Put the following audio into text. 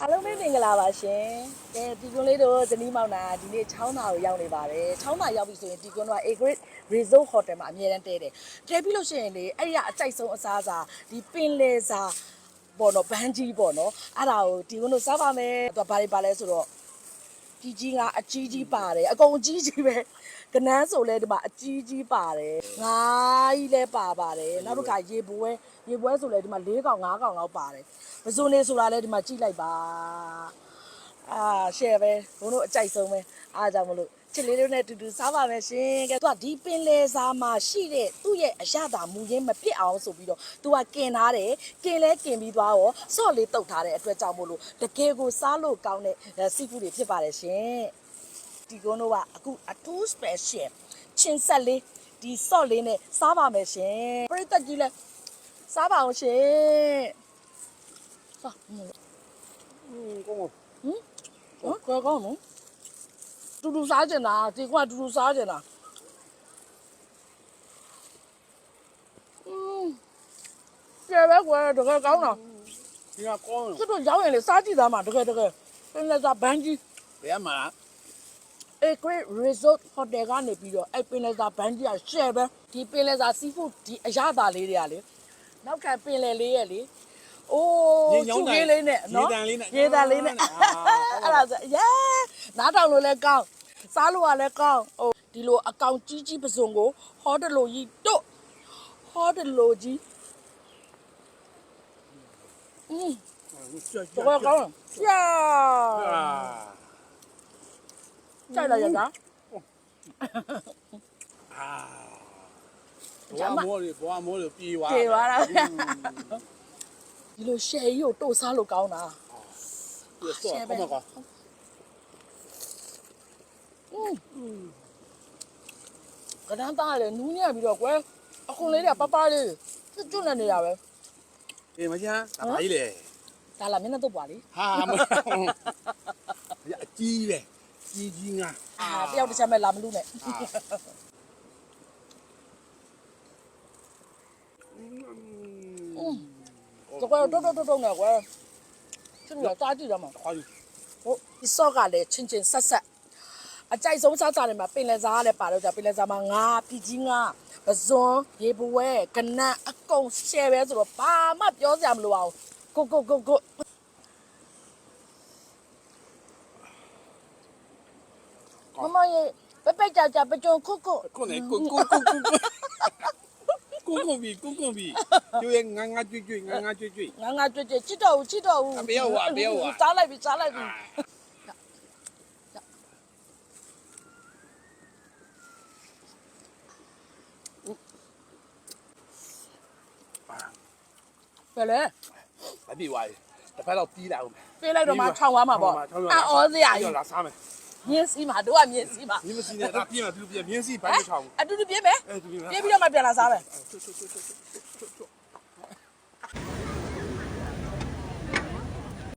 အားလုံးပဲမင်္ဂလာပါရှင်။ကဲဒီကွန်းလေးတို့ဇနီးမောင်နာဒီနေ့ချောင်းသာကိုရောက်နေပါတယ်။ချောင်းသာရောက်ပြီဆိုရင်ဒီကွန်းတို့က A Grade Resort Hotel မှာအမြဲတမ်းတည်းတယ်။တည်းပြီးလို့ရှိရင်လေအဲ့ရအကြိုက်ဆုံးအစားအစာဒီပင်လေစာပေါ့နော်ဘန်းကြီးပေါ့နော်။အဲ့ဒါကိုဒီကွန်းတို့စားပါမယ်။သူကဘာတွေပါလဲဆိုတော့ ကြီးကြီးကအကြီးကြီးပါတယ်အကုန်အကြီးကြီးပဲကနန်းဆိုလဲဒီမှာအကြီးကြီးပါတယ်ငါးကြီးလဲပါပါတယ်နောက်တစ်ခါရေပွဲရေပွဲဆိုလဲဒီမှာ၄កောင်၅កောင်လောက်ပါတယ်ပဇွန်နေဆိုတာလဲဒီမှာကြည့်လိုက်ပါအာရှယ်ပဲဘုံတို့အကြိုက်ဆုံးပဲအားကြောင့်မလို့ ချစ်လေးတို့နဲ့အတူတူစားပါမယ်ရှင်ကဲသူကဒီပင်လယ်စားမှာရှိတဲ့သူ့ရဲ့အရသာမူရင်းမပြစ်အောင်ဆိုပြီးတော့သူကกินထားတယ်กินလဲกินပြီးသွားရောဆော့လေးတုတ်ထားတဲ့အတွက်ကြောင့်မို့လို့တကယ်ကိုစားလို့ကောင်းတဲ့စီးဖူးတွေဖြစ်ပါတယ်ရှင်ဒီကုန်းတို့ကအခုအထူး special ချင်းဆက်လေးဒီဆော့လေးနဲ့စားပါမယ်ရှင်ပရိသတ်ကြီးလဲစားပါအောင်ရှင်စားဟင်းကောင်းဟင်ကောင်းကောင်းနော် တူတူစားကြင်တာဒီကွာတူတူစားကြင်တာอืมပြဲပဲကွာတကယ်ကောင်းတာဒီကကောင်းတယ်သူတို့ရောင်းရင်လေစားကြည့်သားမှာတကယ်တကယ်ပင်လက်စားဘန်းကြီးဘယ်မှာအေကွေ resort hotel ကနေပြီးတော့အဲ့ပင်လက်စားဘန်းကြီးက share ပဲဒီပင်လက်စား seafood ဒီအရသာလေးတွေကလေနောက်ခံပင်လယ်လေးရဲ့လေအိုးသူ့ကြီးလေးနဲ့နော်ရေတန်လေးနဲ့ရေတန်လေးနဲ့အဲ့ဒါဆိုရဲ နားထောင်လို့လည်းကောင်းစားလို့ကလည်းကောင်းဟိုဒီလိုအကောင်ကြီးကြီးပစုံကိုဟောတလိုကြီးတို့ဟောတလိုကြီးอืมတော့ကောင်းပြာကြိုက်လိုက်ရတာအာဘွားမိုးလေဘွားမိုးလေပြေးသွားပြေးသွားတာဒီလိုရှယ်ကြီးကိုတို့စားလို့ကောင်းတာရှယ်ပဲ ကတန်းသားလည်းနူးညံ့ပြီးတော့ကွယ်အခွန်လေးတွေကပပလေးကျွတ်ကျွတ်နေနေရပဲအေးမချမ်းဒါပါကြီးလေဒါလာမျက်နှာတုပ်ပါလေဟာမရအကြီးပဲကြီးကြီးငါအာတယောက်တစ်ချက်မဲ့လာမလို့နဲ့တော့ကွယ်တော့တော့တော့နေကွယ်သူကတားကြည့်ရမှာခွာကြည့်ဟိုဒီဆော့ကလည်းချင်းချင်းဆက်ဆက် အကြိုက်ဆုံးစားစားတွေမှာပင်လယ်စားကလည်းပါတော့ကြပင်လယ်စားမှာငါပြည်ကြီးငါပဇွန်ရေဘဝဲကနန်းအကုန်ရှယ်ပဲဆိုတော့ဘာမှပြောစရာမလိုအောင်ကိုကိုကိုကို မမရေပပကြကြပကြုံခုခု 过来，滚滚滚滚滚。公公比公公比，就是硬硬追追，硬硬追追。 ငါငါကြွကြွချစ်တော်ဦးချစ်တော်ဦး အမေရောအမေရော စားလို ပြီစားလိုက်ပြီပဲလေမပြေပါဘူးတစ်ဖက်တော့တီးလာအောင်ပြေးလိုက်တော့မှခြောင်သွားမှာပေါ့အော်စရာကြီးလာစားမယ်မြင်းစီမှာတို့ကမြင်းစီမှာမြင်းမစီနဲ့ဒါပြင်းမှာသူပြင်းမြင်းစီဘိုင်းမချောင်းအတူတူပြေးမယ်အဲသူပြင်းပြေးပြီးတော့မှပြန်လာစားမယ်ဆွဆွဆွဆွ